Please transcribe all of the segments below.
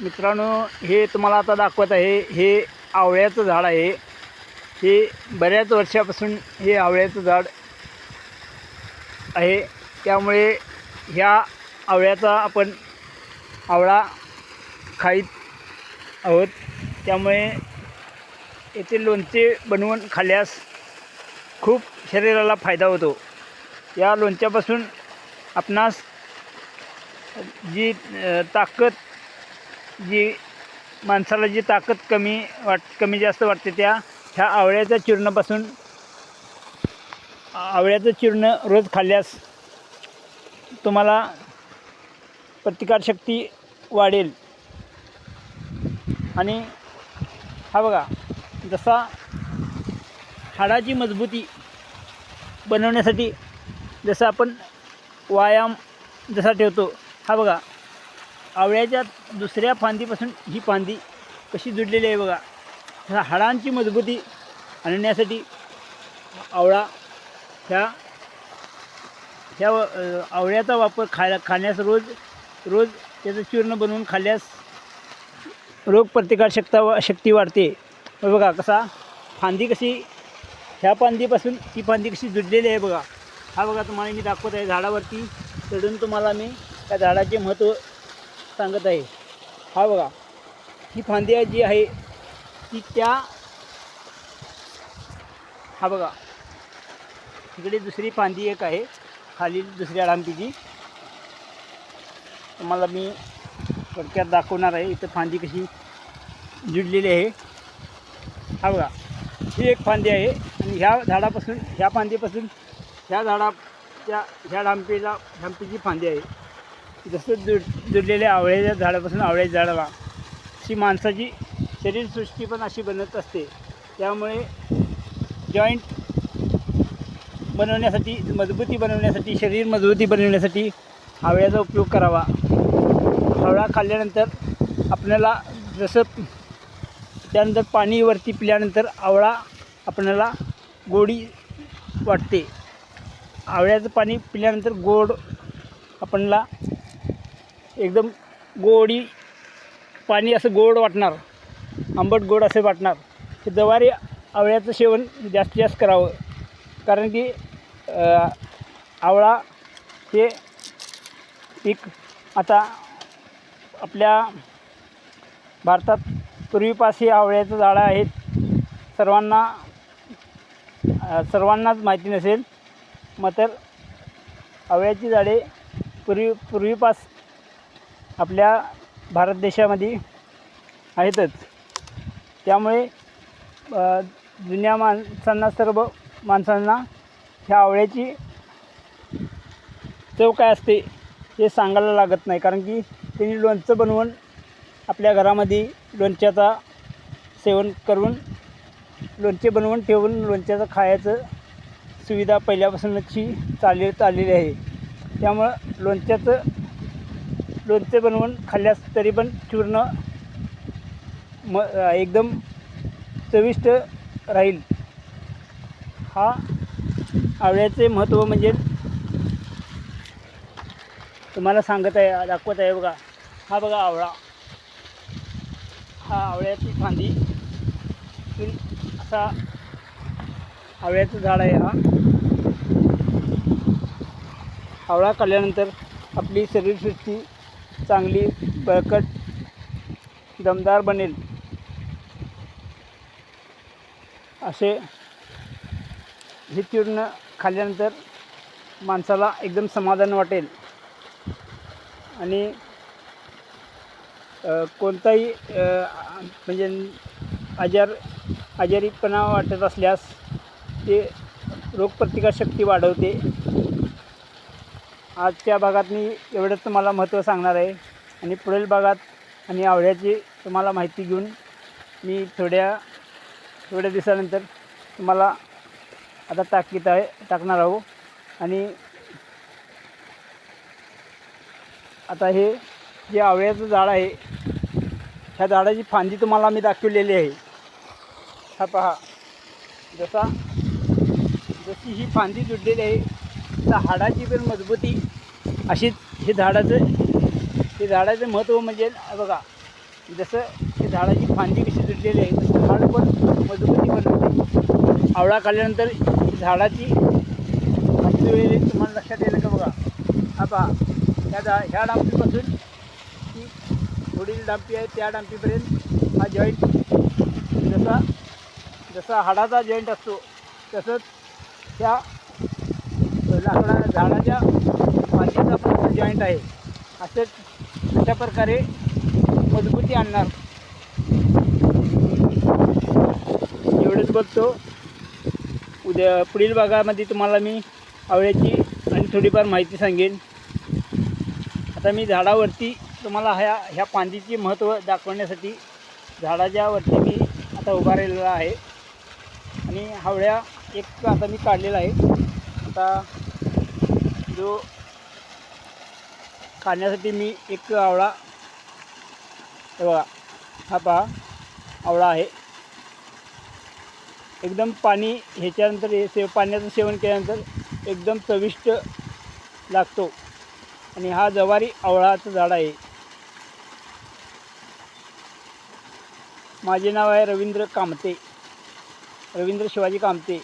मित्रांनो हे तुम्हाला आता दाखवत आहे हे आवळ्याचं झाड आहे. हे बऱ्याच वर्षापासून हे आवळ्याचं झाड आहे. त्यामुळे ह्या आवळ्याचा आपण आवळा खाईत आहोत. त्यामुळे येथे लोणचे बनवून खाल्ल्यास खूप शरीराला फायदा होतो. या लोणच्यापासून आपणास जी ताकद जी माणसाला जी ताकद कमी वाट कमी जास्त वाटते त्या ह्या आवळ्याच्या चूर्णापासून आवळ्याचं चूर्ण रोज खाल्ल्यास तुम्हाला प्रतिकारशक्ती वाढेल. आणि हा बघा जसा हाडाची मजबूती बनवण्यासाठी जसं आपण व्यायाम जसा ठेवतो हा बघा आवळ्याच्या दुसऱ्या फांदीपासून ही फांदी कशी जुडलेली आहे बघा. ह्या हाडांची मजबूती आणण्यासाठी आवळा ह्या ह्या आवळ्याचा वापर खायला खाण्यास रोज रोज त्याचं चूर्ण बनवून खाल्ल्यास रोगप्रतिकारशक्ता शक्ता शक्ती वाढते. बघा कसा फांदी कशी ह्या फांदीपासून ही फांदी कशी जुडलेली आहे बघा. हा बघा तुम्हाला मी दाखवत आहे झाडावरती. चढून तुम्हाला मी त्या झाडाचे महत्त्व सांगत आहे. हा बघा ही फांदी जी आहे ती त्या हा बघा तिकडे दुसरी फांदी एक आहे खाली दुसऱ्या डांपीची तुम्हाला मी थोडक्यात दाखवणार आहे इथं फांदी कशी जुडलेली आहे. हा बघा ही एक फांदी आहे आणि ह्या झाडापासून ह्या फांदीपासून ह्या झाडाच्या ह्या डांपीला डांपीची फांदी आहे. जसं जुड जुडलेल्या आवळ्याच्या झाडापासून आवळ्याच्या झाडाला अशी माणसाची शरीरसृष्टी पण अशी बनत असते. त्यामुळे जॉईंट बनवण्यासाठी मजबूती बनवण्यासाठी शरीर मजबूती बनवण्यासाठी आवळ्याचा उपयोग करावा. आवळा खाल्ल्यानंतर आपल्याला जसं त्यानंतर पाणी वरती पिल्यानंतर आवळा आपल्याला गोडी वाटते. आवळ्याचं पाणी पिल्यानंतर गोड आपणला एकदम गोडी पाणी असं गोड वाटणार. आंबट गोड असे वाटणार. हे जवारी आवळ्याचं सेवन जास्तीत जास्त करावं. कारण की आवळा हे पीक आता आपल्या भारतात पूर्वीपास हे आवळ्याचं झाडं आहेत. सर्वांना सर्वांनाच माहिती नसेल. मग तर आवळ्याची झाडे पूर्वी पूर्वीपास आपल्या भारत देशामध्ये आहेतच. त्यामुळे जुन्या माणसांना सर्व माणसांना ह्या आवळ्याची चव काय असते हे सांगायला लागत नाही. कारण की त्यांनी लोणचं बनवून आपल्या घरामध्ये लोणच्याचा सेवन करून लोणचे बनवून ठेवून लोणच्याचं खायचं सुविधा पहिल्यापासूनची चालली चाललेली आहे. त्यामुळं लोणच्याचं लोणचे बनवून खाल्ल्यास तरी पण चूर्ण म एकदम चविष्ट राहील. हा आवळ्याचे महत्त्व म्हणजे तुम्हाला सांगत आहे दाखवत आहे बघा. हा बघा आवळा. हा आवळ्याची फांदी. असा आवळ्याचं झाड आहे हा. आवळा खाल्ल्यानंतर आपली शरीरसृष्टी चांगली बळकट दमदार बनेल. असे हे चूर्ण खाल्ल्यानंतर माणसाला एकदम समाधान वाटेल. आणि कोणताही म्हणजे आजार आजारीपणा वाटत असल्यास ते रोगप्रतिकारशक्ती वाढवते. आजच्या भागात मी एवढंच तुम्हाला महत्त्व सांगणार आहे. आणि पुढील भागात आणि आवळ्याची तुम्हाला माहिती घेऊन मी थोड्या थोड्या दिवसानंतर तुम्हाला आता टाकीत आहे टाकणार आहो. आणि आता हे जे आवळ्याचं झाड आहे ह्या झाडाची फांदी तुम्हाला मी दाखवलेली आहे. हा पहा. जसा जशी ही फांदी जुडलेली आहे त्या हाडाची पण मजबूती अशीच हे झाडाचं हे झाडाचं महत्त्व म्हणजे बघा जसं ते झाडाची फांदी कशी तुटलेली आहे तसं झाड पण मजबूती बनवते आवळा खाल्ल्यानंतर झाडाची फांदी तुळलेली तुम्हाला लक्षात येईल का बघा? हा पहा ह्या झा ह्या डांपीपासून ती पुढील डांपी आहे त्या डांपीपर्यंत हा जॉईंट जसा जसा हाडाचा जॉईंट असतो तसंच त्या लाकडा झाडाच्या फांदीचा पण जॉईंट आहे. असं अशा प्रकारे मजबूती आणणार. एवढंच बघतो. उद्या पुढील भागामध्ये तुम्हाला मी आवळ्याची आणि थोडीफार माहिती सांगेन. आता मी झाडावरती तुम्हाला ह्या ह्या फांदीची महत्त्व दाखवण्यासाठी झाडाच्या वरती मी आता उभा राहिलेला आहे. आणि हावळ्या एक आता मी काढलेला आहे. आता जो खाण्यासाठी मी एक आवळा हे बघा हा पहा आवळा आहे. एकदम पाणी ह्याच्यानंतर हे सेव पाण्याचं सेवन केल्यानंतर एकदम चविष्ट लागतो. आणि हा जवारी आवळाचं झाड आहे. माझे नाव आहे रवींद्र कामते रवींद्र शिवाजी कामते.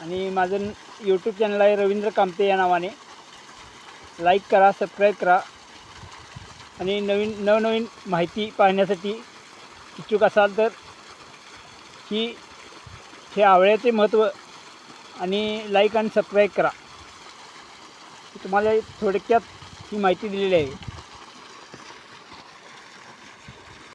आणि माझं यूट्यूब चॅनल आहे रवींद्र कामते या नावाने. लाईक करा सबस्क्राईब करा. आणि नवीन नवनवीन माहिती पाहण्यासाठी इच्छुक असाल तर ही हे आवळ्याचे महत्त्व आणि लाईक आणि सबस्क्राईब करा. तुम्हाला थोडक्यात ही माहिती दिलेली आहे.